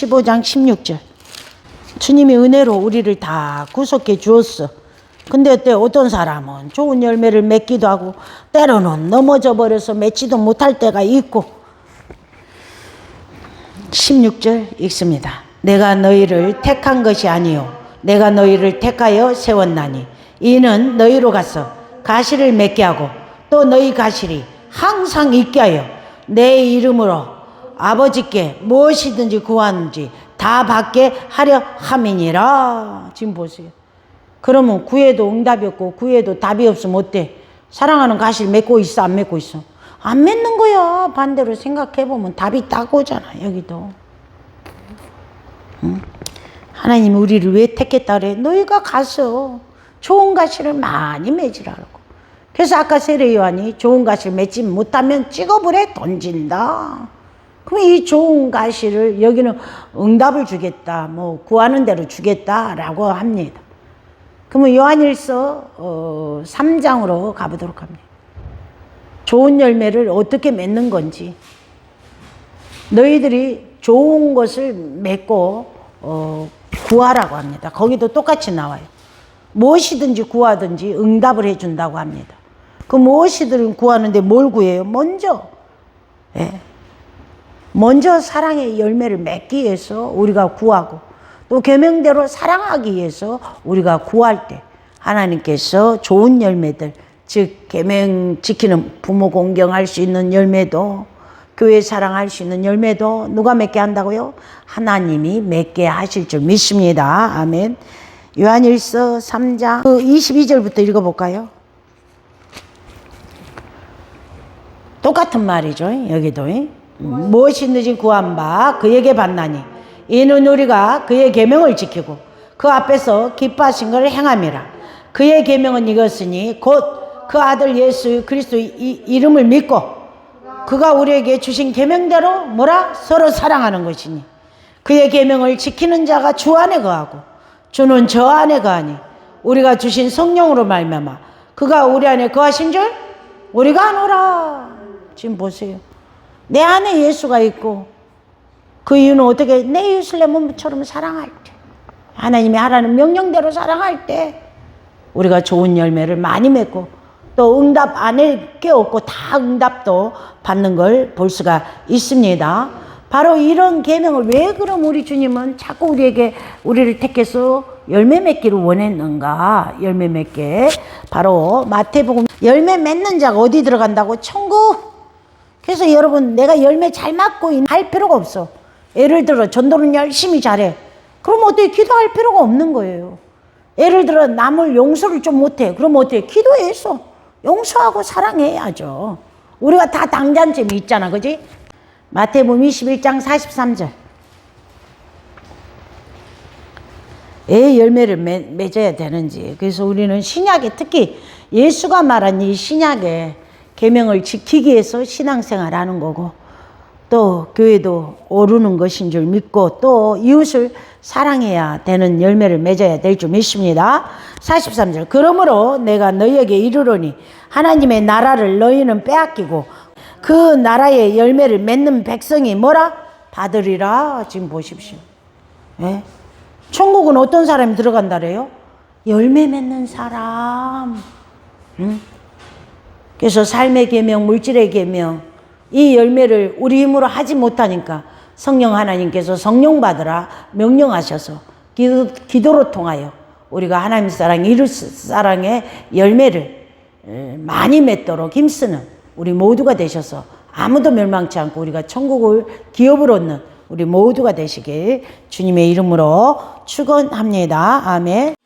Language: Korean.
15장 16절. 주님이 은혜로 우리를 다 구속해 주었어. 근데 어때? 어떤 사람은 좋은 열매를 맺기도 하고, 때로는 넘어져 버려서 맺지도 못할 때가 있고, 16절 읽습니다. 내가 너희를 택한 것이 아니요 내가 너희를 택하여 세웠나니 이는 너희로 가서 가시를 맺게 하고 또 너희 가시리 항상 있게 하여 내 이름으로 아버지께 무엇이든지 구하는지 다 받게 하려 함이니라. 지금 보세요. 그러면 구해도 응답이 없고 구해도 답이 없으면 어때? 사랑하는 가시를 맺고 있어 안 맺고 있어? 안 맺는 거야. 반대로 생각해 보면 답이 딱 오잖아. 여기도. 응? 하나님이 우리를 왜 택했다 그래? 너희가 가서 좋은 가시를 많이 맺으라고. 그래서 아까 세례 요한이 좋은 가시를 맺지 못하면 찍어불에 던진다. 그럼 이 좋은 가시를 여기는 응답을 주겠다. 뭐 구하는 대로 주겠다라고 합니다. 그러면 요한일서 어, 3장으로 가보도록 합니다. 좋은 열매를 어떻게 맺는 건지 너희들이 좋은 것을 맺고 어, 구하라고 합니다. 거기도 똑같이 나와요. 무엇이든지 구하든지 응답을 해준다고 합니다. 그 무엇이든 구하는데 뭘 구해요? 먼저 예. 먼저 사랑의 열매를 맺기 위해서 우리가 구하고 또 계명대로 사랑하기 위해서 우리가 구할 때 하나님께서 좋은 열매들 즉 계명 지키는 부모 공경할 수 있는 열매도 교회 사랑할 수 있는 열매도 누가 맺게 한다고요? 하나님이 맺게 하실 줄 믿습니다. 아멘. 요한일서 3장 22절부터 읽어볼까요? 똑같은 말이죠. 여기도. 무엇이든지 구한 바 그에게 받나니 이는 우리가 그의 계명을 지키고 그 앞에서 기뻐하신 것을 행함이라. 그의 계명은 이것이니 곧 그 아들 예수 그리스도의 이- 이름을 믿고 그가 우리에게 주신 계명대로 뭐라? 서로 사랑하는 것이니 그의 계명을 지키는 자가 주 안에 거하고 주는 저 안에 거하니 우리가 주신 성령으로 말미암아 그가 우리 안에 거하신 줄 우리가 아노라. 지금 보세요 내 안에 예수가 있고 그 이유는 어떻게 내 이웃을 내 몸처럼 사랑할 때 하나님이 하라는 명령대로 사랑할 때 우리가 좋은 열매를 많이 맺고 또 응답 안에 게 없고 다 응답도 받는 걸 볼 수가 있습니다. 바로 이런 계명을 왜 그럼 우리 주님은 자꾸 우리에게 우리를 택해서 열매 맺기를 원했는가? 열매 맺게 바로 마태복음 열매 맺는 자가 어디 들어간다고 천국. 그래서 여러분 내가 열매 잘 맞고 있- 할 필요가 없어. 예를 들어 전도는 열심히 잘해. 그럼 어떻게 기도할 필요가 없는 거예요. 예를 들어 남을 용서를 좀 못해. 그럼 어떻게 기도해서 용서하고 사랑해야죠. 우리가 다 당장점이 있잖아, 그지? 마태복음 21장 43절. 애 열매를 맺, 맺어야 되는지. 그래서 우리는 신약에 특히 예수가 말한 이 신약의 계명을 지키기 위해서 신앙생활하는 거고 또 교회도 오르는 것인 줄 믿고 또 이웃을 사랑해야 되는 열매를 맺어야 될 줄 믿습니다. 43절. 그러므로 내가 너희에게 이르노니 하나님의 나라를 너희는 빼앗기고 그 나라의 열매를 맺는 백성이 뭐라? 받으리라. 지금 보십시오. 예? 천국은 어떤 사람이 들어간다래요? 열매 맺는 사람. 응? 그래서 삶의 계명, 물질의 계명, 이 열매를 우리 힘으로 하지 못하니까 성령 하나님께서 성령 받으라 명령하셔서 기도, 기도로 통하여 우리가 하나님 사랑, 이웃 사랑의 열매를 에, 많이 맺도록 힘쓰는 우리 모두가 되셔서 아무도 멸망치 않고 우리가 천국을 기업으로 얻는 우리 모두가 되시길 주님의 이름으로 축원합니다. 아멘.